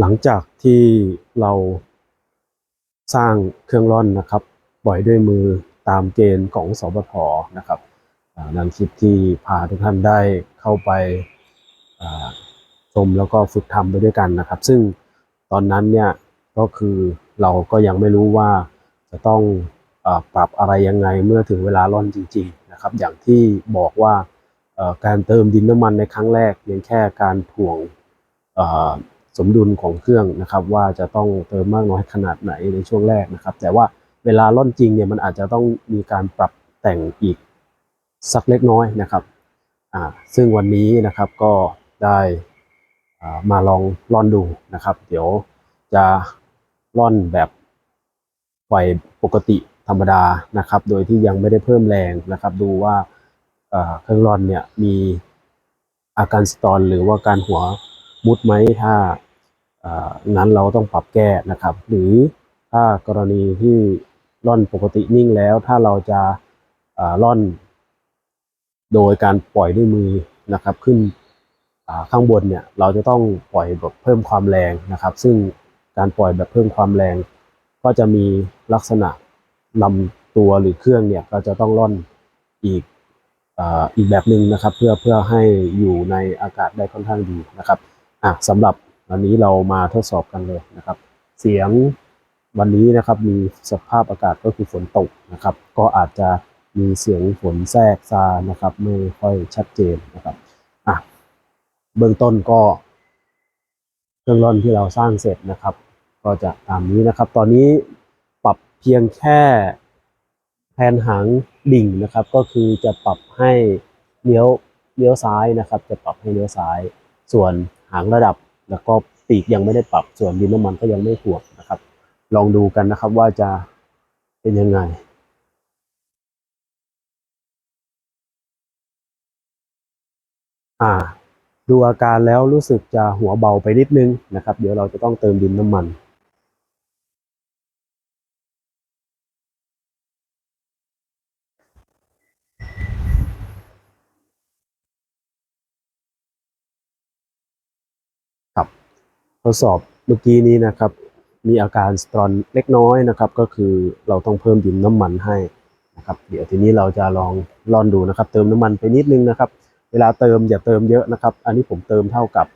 หลังจากที่เราสร้างเครื่องร่อนนะครับปล่อยด้วยมือตามเกณฑ์ของสบทนะครับนำคลิปที่พาทุกท่านได้เข้าไปชมแล้วก็ฝึกทำไปด้วยกันนะครับ ซึ่งตอนนั้นเนี่ยก็คือเราก็ยังไม่รู้ว่าจะต้องอปรับอะไรยังไงเมื่อถึงเวลาร่อนจริง ๆ นะครับ อย่างที่บอกว่าการเติมดินน้ำมันในครั้งแรกเพียงแค่การถ่วง สมดุลของเครื่องนะครับ ว่าจะต้องเติมมากน้อยขนาดไหนในช่วงแรกนะครับ แต่ว่าเวลาล่อนจริงเนี่ยมันอาจจะต้องมีการปรับแต่งอีกสักเล็กน้อยนะครับอ่าซึ่งวันนี้นะครับก็ได้อ่ามาลองล่อนดูนะครับ เดี๋ยวจะล่อนแบบไฟปกติธรรมดานะครับ โดยที่ยังไม่ได้เพิ่มแรงนะครับ ดูว่าอ่อเครื่องร่อนเนี่ยมีอาการสตอนหรือว่าการหัวมุดไหมถ้า เอ่องั้นเราต้องปรับแก้นะครับ หรือถ้ากรณีที่ร่อนปกตินิ่งแล้ว ถ้าเราจะล่อร่อน โดยการปล่อยด้วยมือนะครับ ขึ้นข้างบนเนี่ยเราจะต้องปล่อยแบบเพิ่มความแรงนะครับ ซึ่งการปล่อยแบบเพิ่มความแรง ก็จะมีลักษณะลำตัวหรือเครื่องเนี่ยก็จะต้องร่อนอีกอีกแบบหนึ่งนะครับ เพื่อเพื่อให้อยู่ในอากาศได้ค่อนข้างดีนะครับอะสำหรับ วันนี้เรามาทดสอบกันเลยนะครับ เสียงวันนี้นะครับมีสภาพอากาศก็คือฝนตกนะครับ ก็อาจจะมีเสียงฝนแทรกซานะครับ ไม่ค่อยชัดเจนนะครับอะเบื้องต้นก็เครื่องร่อนที่เราสร้างเสร็จนะครับ ก็จะตามนี้นะครับ ตอนนี้ปรับเพียงแค่แผนหางดิ่งนะครับ ก็คือจะปรับให้เลี้ยวเลี้ยวซ้ายนะครับ จะปรับให้เลี้ยวซ้าย ส่วนหางระดับ แล้วก็ปีกยังไม่ได้ปรับส่วนดินน้ำมันก็ยังไม่ถ่วงนะครับ ลองดูกันนะครับว่าจะเป็นยังไงอ่า ดูอาการแล้วรู้สึกจะหัวเบาไปนิดนึงนะครับ เดี๋ยวเราจะต้องเติมดินน้ำมัน ทดสอบเมื่อกี้นี้นะครับ มีอาการสตรอนเล็กน้อยนะครับ ก็คือเราต้องเพิ่มดินน้ำมันให้นะครับ เดี๋ยวทีนี้เราจะลองลองดูนะครับ เติมน้ำมันไปนิดนึงนะครับ เวลาเติมอย่าเติมเยอะนะครับ อันนี้ผมเติมเท่ากับ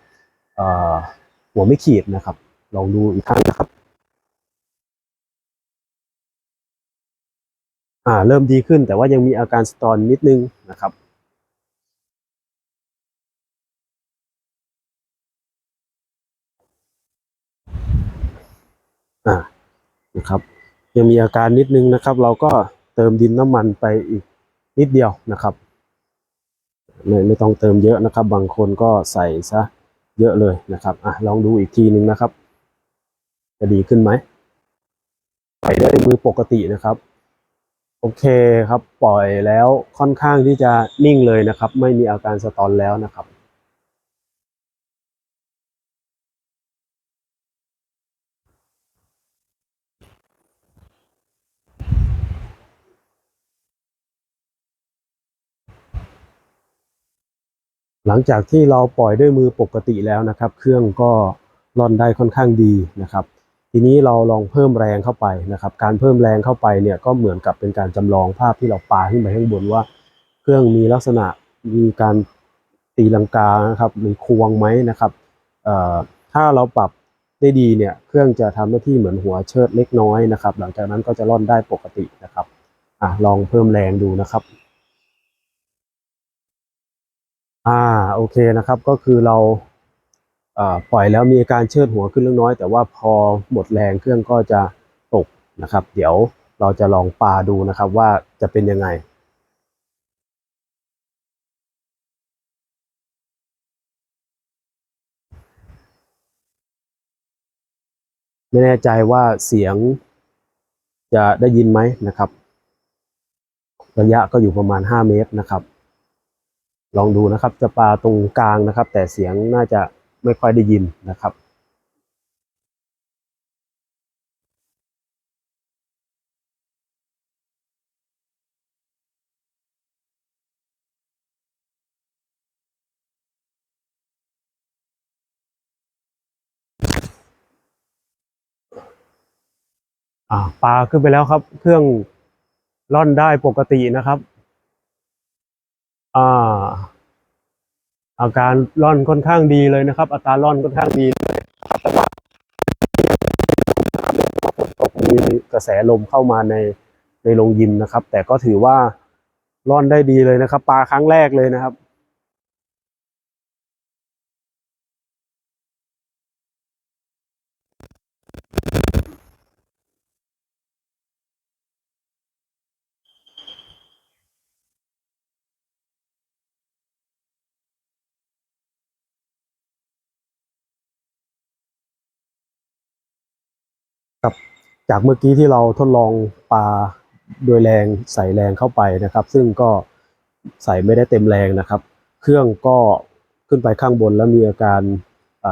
หัวไม่ขีดนะครับ ลองดูอีกครั้งนะครับอ่าเริ่มดีขึ้นแต่ว่ายังมีอาการสตรอนนิดนึงนะครับ อ่า นะครับยังมีอาการนิดนึงนะครับ เราก็เติมดินน้ำมันไปอีกนิดเดียวนะครับไม่ไม่ต้องเติมเยอะนะครับ บางคนก็ใส่ซะเยอะเลยนะครับอะลองดูอีกทีนึงนะครับ จะดีขึ้นไหมปล่อยด้วยมือปกตินะครับ โอเคครับ ปล่อยแล้วค่อนข้างที่จะนิ่งเลยนะครับ ไม่มีอาการสะตอนแล้วนะครับ หลังจากที่เราปล่อยด้วยมือปกติแล้วนะครับ เครื่องก็ร่อนได้ค่อนข้างดีนะครับ ทีนี้เราลองเพิ่มแรงเข้าไปนะครับ การเพิ่มแรงเข้าไปเนี่ยก็เหมือนกับเป็นการจำลองภาพที่เราปาขึ้นไปข้างบนว่า เครื่องมีลักษณะมีการตีลังกานะครับหรือควงไหมนะครับถ้าเราปรับได้ดีเนี่ยเครื่องจะทำหน้าที่เหมือนหัวเชิดเล็กน้อยนะครับ หลังจากนั้นก็จะร่อนได้ปกตินะครับอะลองเพิ่มแรงดูนะครับ อ่าโอเคนะครับก็คือเราปล่อยแล้วมีอาการเชิดหัวขึ้นเล็กน้อย แต่ว่าพอหมดแรงเครื่องก็จะตกนะครับ เดี๋ยวเราจะลองปาดูนะครับว่าจะเป็นยังไงไม่แน่ใจว่าเสียงจะได้ยินไหมนะครับ ระยะก็อยู่ประมาณ 5 เมตรนะครับ ลองดูนะครับ จะปลาตรงกลางนะครับ แต่เสียงน่าจะไม่ค่อยได้ยินนะครับปลาขึ้นไปแล้วครับ เครื่องล่อนได้ปกตินะครับ อ่า อาการร่อนค่อนข้างดีเลยนะครับ อัตราร่อนค่อนข้างดีเลยแต่ว่าตกมีกระแสลมเข้ามาในในโรงยิมนะครับ แต่ก็ถือว่าร่อนได้ดีเลยนะครับ ปลาครั้งแรกเลยนะครับ จากเมื่อกี้ที่เราทดลองปลาโดยแรงใส่แรงเข้าไปนะครับ ซึ่งก็ใส่ไม่ได้เต็มแรงนะครับ เครื่องก็ขึ้นไปข้างบนแล้วมีอาการ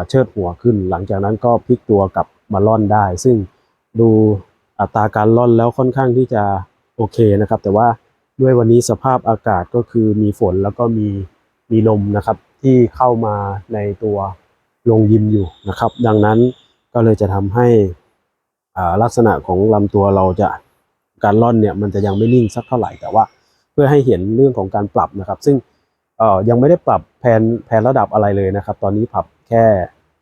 เชิดหัวขึ้น หลังจากนั้นก็พลิกตัวกลับมาล่อนได้ ซึ่งดูอัตราการล่อนแล้วค่อนข้างที่จะโอเคนะครับ แต่ว่าด้วยวันนี้สภาพอากาศก็คือมีฝนแล้วก็มีมีลมนะครับ ที่เข้ามาในตัวโรงยิมอยู่นะครับ ดังนั้นก็เลยจะทำให้ ลักษณะของลำตัวเราจะการล่อนเนี่ยมันจะยังไม่นิ่งสักเท่าไหร่แต่ว่า เพื่อให้เห็นเรื่องของการปรับนะครับ ซึ่งยังไม่ได้ปรับแผนแผนระดับอะไรเลยนะครับ ตอนนี้ปรับแค่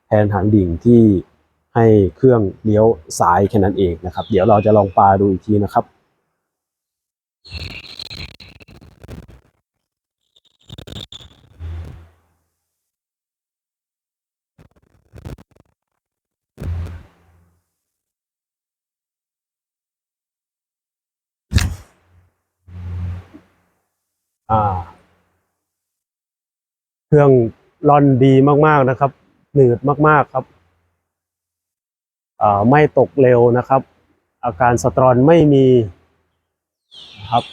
แผนหางดิ่งที่ให้เครื่องเลี้ยวซ้ายแค่นั้นเองนะครับ เดี๋ยวเราจะลองปลาดูอีกทีนะครับ เครื่องร่อนดีมากๆนะครับ หนืดมากๆครับไม่ตกเร็วนะครับ อาการสตรอนไม่มีครับ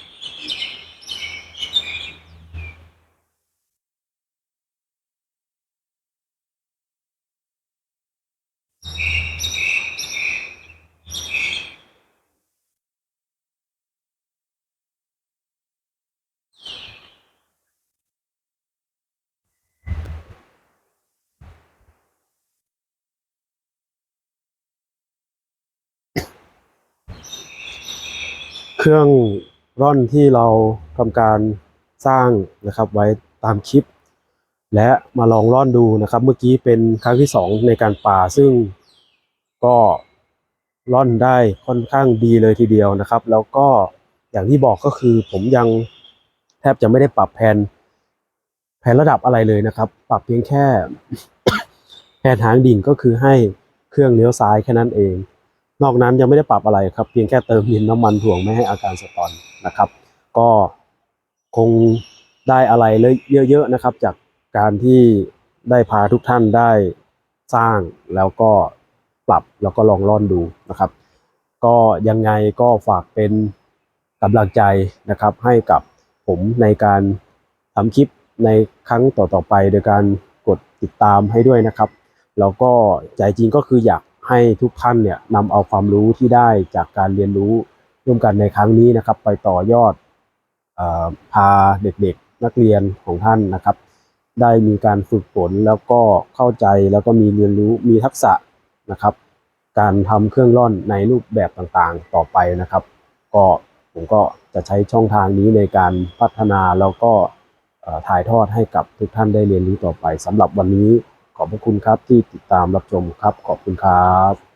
เครื่องร่อนที่เราทำการสร้างนะครับไว้ตามคลิป และมาลองร่อนดูนะครับ เมื่อกี้เป็นครั้งที่สองในการป่าซึ่งก็ร่อนได้ค่อนข้างดีเลยทีเดียวนะครับ แล้วก็อย่างที่บอกก็คือผมยังแทบจะไม่ได้ปรับแผนแผนระดับอะไรเลยนะครับ ปรับเพียงแค่แผนหางดิ่งก็คือให้เครื่องเลี้ยวซ้ายแค่นั้นเอง นอกนั้นยังไม่ได้ปรับอะไรครับ เพียงแค่เติมดินน้ำมันถ่วงไม่ให้อาการสตอนนะครับ ก็คงได้อะไรเลยเยอะๆนะครับ จากการที่ได้พาทุกท่านได้สร้างแล้วก็ปรับแล้วก็ลองร่อนดูนะครับ ก็ยังไงก็ฝากเป็นกำลังใจนะครับ ให้กับผมในการทำคลิปในครั้งต่อๆไป โดยการกดติดตามให้ด้วยนะครับ แล้วก็ใจจริงก็คืออยาก ให้ทุกท่านเนี่ยนำเอาความรู้ที่ได้จากการเรียนรู้ร่วมกันในครั้งนี้นะครับ ไปต่อยอดออพาเด็กๆนักเรียนของท่านนะครับ ได้มีการฝึกฝนแล้วก็เข้าใจแล้วก็มีเรียนรู้มีทักษะนะครับ การทำเครื่องร่อนในรูปแบบต่างๆต่อไปนะครับ ก็ผมก็จะใช้ช่องทางนี้ในการพัฒนาแล้วก็ถ่ายทอดให้กับทุกท่านได้เรียนรู้ต่อไปสำหรับวันนี้ ขอบพระคุณครับที่ติดตามรับชมครับ ขอบคุณครับ